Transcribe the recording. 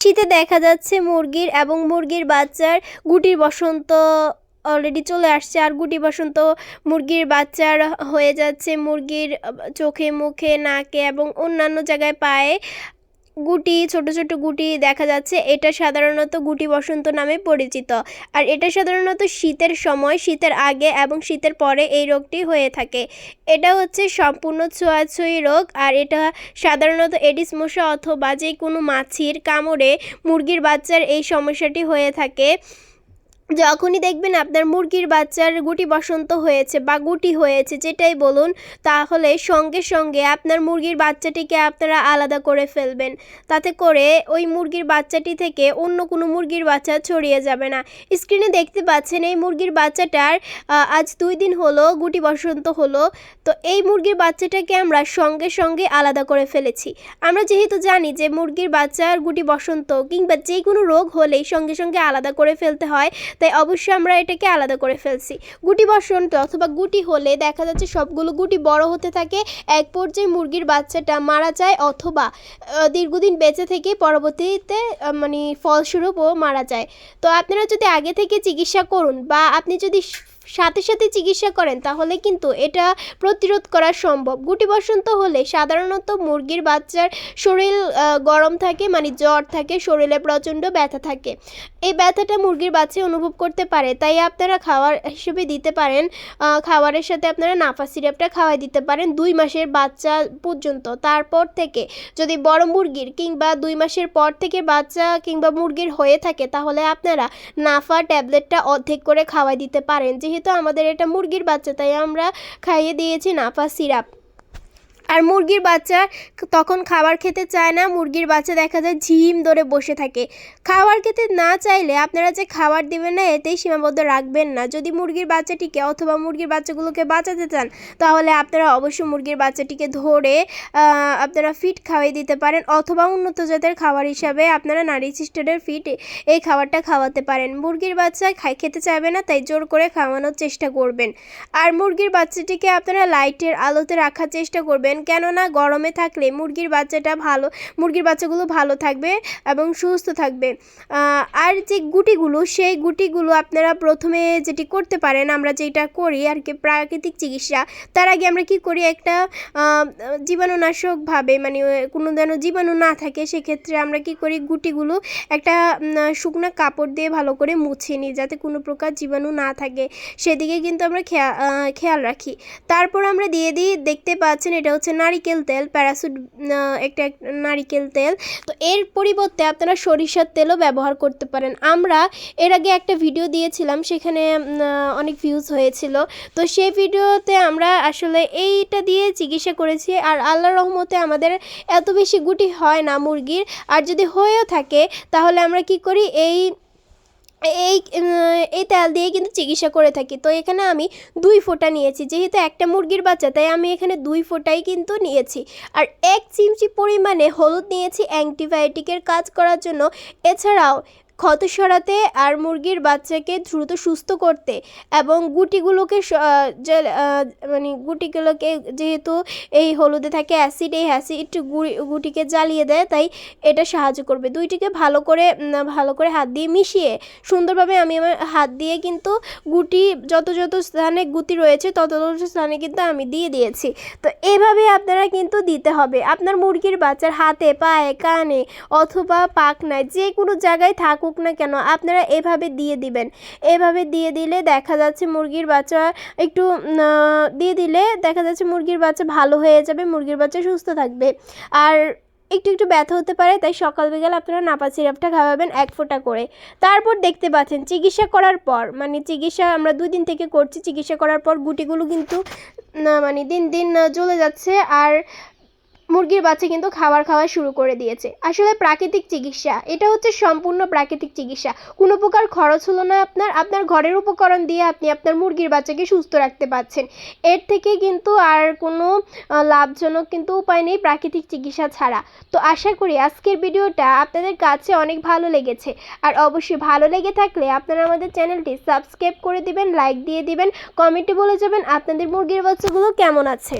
শীতে দেখা যাচ্ছে মুরগির এবং মুরগির বাচ্চার গুটির বসন্ত অলরেডি চলে আসছে। আর গুটি বসন্ত মুরগির বাচ্চার হয়ে যাচ্ছে মুরগির চোখে, মুখে, নাকে এবং অন্যান্য জায়গায় পায়ে গুটি, ছোট ছোট গুটি দেখা যাচ্ছে। এটা সাধারণত গুটি বসন্ত নামে পরিচিত। আর এটা সাধারণত শীতের সময়, শীতের আগে এবং শীতের পরে এই রোগটি হয়ে থাকে। এটা হচ্ছে সম্পূর্ণ ছোঁয়াছুঁয়ি রোগ। আর এটা সাধারণত এডিস মশা অথবা যে কোনো মাছির কামড়ে মুরগির বাচ্চার এই সমস্যাটি হয়ে থাকে। যখনই দেখবেন আপনার মুরগির বাচ্চার গুটি বসন্ত হয়েছে বা গুটি হয়েছে যেটাই বলুন, তাহলে সঙ্গে সঙ্গে আপনার মুরগির বাচ্চাটিকে আপনারা আলাদা করে ফেলবেন। তাতে করে ওই মুরগির বাচ্চাটি থেকে অন্য কোনো মুরগির বাচ্চা ছড়িয়ে যাবে না। স্ক্রিনে দেখতে পাচ্ছেন এই মুরগির বাচ্চাটার আজ দুই দিন হলো, গুটি বসন্ত হলো। তো এই মুরগির বাচ্চাটাকে আমরা সঙ্গে সঙ্গে আলাদা করে ফেলেছি। আমরা যেহেতু জানি যে মুরগির বাচ্চার গুটি বসন্ত কিংবা যে কোনো রোগ হলেই সঙ্গে সঙ্গে আলাদা করে ফেলতে হয় তাই অবশ্যই আমরা এটাকে আলাদা করে ফেলছি। গুটি বসন্ত অথবা গুটি হলে দেখা যাচ্ছে সবগুলো গুটি বড় হতে থাকে, এক পর্যায়ে মুরগির বাচ্চাটা মারা যায় অথবা দীর্ঘদিন বেঁচে থেকে পরবর্তীতে মানে ফলস্বরূপও মারা যায়। তো আপনারা যদি আগে থেকে চিকিৎসা করুন বা আপনি যদি সাথে সাথে চিকিৎসা করেন, তাহলে কিন্তু এটা প্রতিরোধ করা সম্ভব। গুটি বসন্ত হলে সাধারণত মুরগির বাচ্চার শরীর গরম থাকে মানে জ্বর থাকে, শরীরে প্রচণ্ড ব্যথা থাকে। এই ব্যথাটা মুরগির বাচ্চা অনুভব করতে পারে, তাই আপনারা খাওয়ার হিসেবে দিতে পারেন খাবারের সাথে আপনারা নাফা সিরাপটা খাওয়াই দিতে পারেন দুই মাসের বাচ্চা পর্যন্ত। তারপর থেকে যদি বড় মুরগির কিংবা দুই মাসের পর থেকে বাচ্চা কিংবা মুরগির হয়ে থাকে, তাহলে আপনারা নাফা ট্যাবলেটটা অর্ধেক করে খাওয়াই দিতে পারেন। যেহেতু আমাদের এটা মুরগির বাচ্চা তাই আমরা খাইয়ে দিয়েছি নাফা সিরাপ। আর মুরগির বাচ্চা তখন খাবার খেতে চায় না। মুরগির বাচ্চা দেখা যায় ঝিম ধরে বসে থাকে। খাবার খেতে না চাইলে আপনারা যে খাবার দেবেন না, এতেই সীমাবদ্ধ রাখবেন না। যদি মুরগির বাচ্চাটিকে অথবা মুরগির বাচ্চাগুলোকে বাঁচাতে চান, তাহলে আপনারা অবশ্যই মুরগির বাচ্চাটিকে ধরে আপনারা ফিট খাওয়াই দিতে পারেন। অথবা উন্নত জাতের খাবার হিসাবে আপনারা নারী সিস্টারের ফিট এই খাবারটা খাওয়াতে পারেন। মুরগির বাচ্চা খাই, খেতে চাইবে না, তাই জোর করে খাওয়ানোর চেষ্টা করবেন। আর মুরগির বাচ্চাটিকে আপনারা লাইটের আলোতে রাখার চেষ্টা করবেন। কেননা গরমে থাকলে মুরগির বাচ্চাটা ভালো, মুরগির বাচ্চাগুলো ভালো থাকবে এবং সুস্থ থাকবে। আর যে গুটিগুলো, সেই গুটিগুলো আপনারা প্রথমে যেটি করতে পারেন, আমরা যেটা করি আর কি প্রাকৃতিক চিকিৎসা, তার আগে আমরা কি করি একটা জীবাণুনাশকভাবে মানে কোনো যেন জীবাণু না থাকে, সেক্ষেত্রে আমরা কি করি গুটিগুলো একটা শুকনো কাপড় দিয়ে ভালো করে মুছে নিই, যাতে কোনো প্রকার জীবাণু না থাকে। সেদিকে কিন্তু আমরা খেয়া খেয়াল রাখি। তারপর আমরা দিয়ে দিই, দেখতে পাচ্ছেন এটা হচ্ছে নারিকেল তেল, প্যারাসুট একটা এক- নারিকেল তেল। তো এর পরিবর্তে আপনারা সরিষার তেলও ব্যবহার করতে পারেন। আমরা এর আগে একটা ভিডিও দিয়েছিলাম, সেখানে অনেক ভিউজ হয়েছিল। তো সেই ভিডিওতে আমরা আসলে এইটা দিয়ে চিকিৎসা করেছি। আর আল্লাহ রহমতে আমাদের এত বেশি গুটি হয় না মুরগির। আর যদি হয়েও থাকে, তাহলে আমরা কি করি? এই এই এই তেল দিয়ে কিন্তু চিকিৎসা করে থাকি। তো এখানে আমি দুই ফোঁটা নিয়েছি। যেহেতু একটা মুরগির বাচ্চা, তাই আমি এখানে দুই ফোঁটাই কিন্তু নিয়েছি। আর এক চিমচি পরিমাণে হলুদ নিয়েছি অ্যান্টিবায়োটিকের কাজ করার জন্য। এছাড়াও ক্ষত সরাতে আর মুরগির বাচ্চাকে দ্রুত সুস্থ করতে এবং গুটিগুলোকে মানে গুটিগুলোকে যেহেতু এই হলুদে থাকে অ্যাসিড, এই অ্যাসিড গুটিকে জ্বালিয়ে দেয়, তাই এটা সাহায্য করবে। দুইটিকে ভালো করে ভালো করে হাত দিয়ে মিশিয়ে সুন্দরভাবে আমি আমার হাত দিয়ে কিন্তু গুটি যত যত স্থানে গুটি রয়েছে, তত তত স্থানে কিন্তু আমি দিয়ে দিয়েছি। তো এভাবে আপনারা কিন্তু দিতে হবে। আপনার মুরগির বাচ্চার হাতে, পায়ে, কানে অথবা পাখনায় যে কোনো জায়গায় থাকুক না কেন, আপনারা এভাবে দিয়ে দিবেন। এভাবে দিয়ে দিলে দেখা যাচ্ছে মুরগির বাচ্চা একটু দিয়ে দিলে দেখা যাচ্ছে মুরগির বাচ্চা ভালো হয়ে যাবে, মুরগির বাচ্চা সুস্থ থাকবে। আর একটু একটু ব্যথা হতে পারে, তাই সকাল বিকাল আপনারা নাপা সিরাপটা খাওয়াবেন এক ফোঁটা করে। তারপর দেখতে পাচ্ছেন চিকিৎসা করার পর মানে চিকিৎসা আমরা দুই দিন থেকে করছি, চিকিৎসা করার পর গুটিগুলো কিন্তু মানে দিন দিন জ্বলে যাচ্ছে। আর মুরগির বাচ্চা কিন্তু খাবার খাওয়া শুরু করে দিয়েছে। আসলে প্রাকৃতিক চিকিৎসা, এটা হচ্ছে সম্পূর্ণ প্রাকৃতিক চিকিৎসা। কোনো প্রকার খরচ হলো না আপনার আপনার ঘরের উপকরণ দিয়ে আপনি আপনার মুরগির বাচ্চাকে সুস্থ রাখতে পারছেন। এর থেকে কিন্তু আর কোনো লাভজনক কিন্তু উপায় নেই প্রাকৃতিক চিকিৎসা ছাড়া। তো আশা করি আজকের ভিডিওটা আপনাদের কাছে অনেক ভালো লেগেছে। আর অবশ্যই ভালো লেগে থাকলে আপনারা আমাদের চ্যানেলটি সাবস্ক্রাইব করে দিবেন, লাইক দিয়ে দিবেন, কমেন্টে বলে যাবেন আপনাদের মুরগির বাচ্চাগুলো কেমন আছে।